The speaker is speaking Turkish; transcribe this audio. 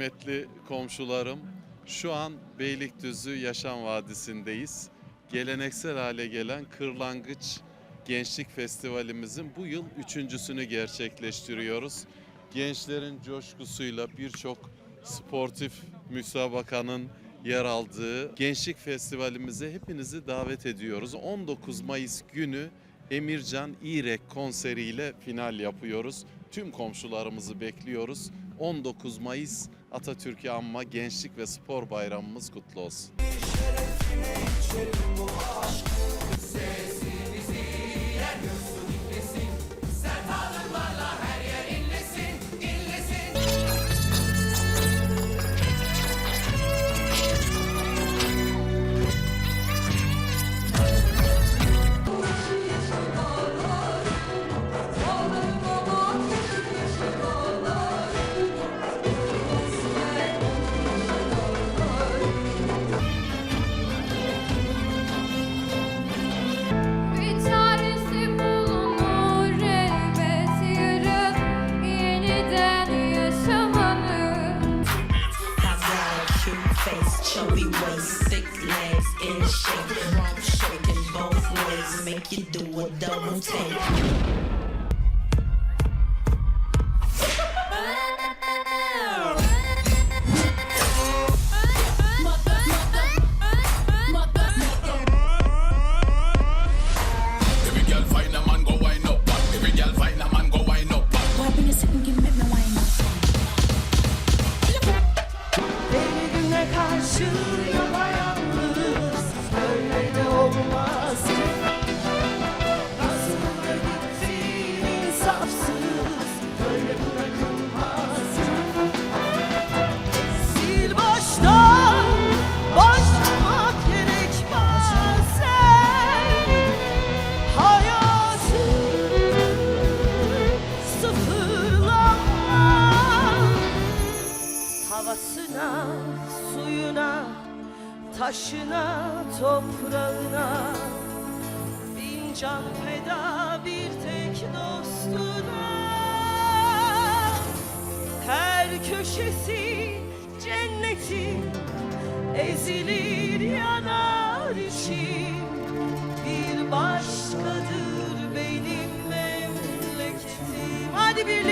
kıymetli komşularım. Şu an Beylikdüzü Yaşam Vadisi'ndeyiz. Geleneksel hale gelen Kırlangıç Gençlik Festivalimizin bu yıl üçüncüsünü gerçekleştiriyoruz. Gençlerin coşkusuyla birçok sportif müsabakanın yer aldığı Gençlik Festivalimize hepinizi davet ediyoruz. 19 Mayıs günü Emircan İrek konseriyle final yapıyoruz. Tüm komşularımızı bekliyoruz. 19 Mayıs Atatürk'ü anma Gençlik ve Spor Bayramımız kutlu olsun. Chubby waist, thick legs, in shape, rump shaking both ways, make you do a double take. to taşına, toprağına. Bin can feda bir tek dostuna. Her köşesi cennetin Ezilir yanar içim Bir başkadır benim memleketim. Hadi birlikte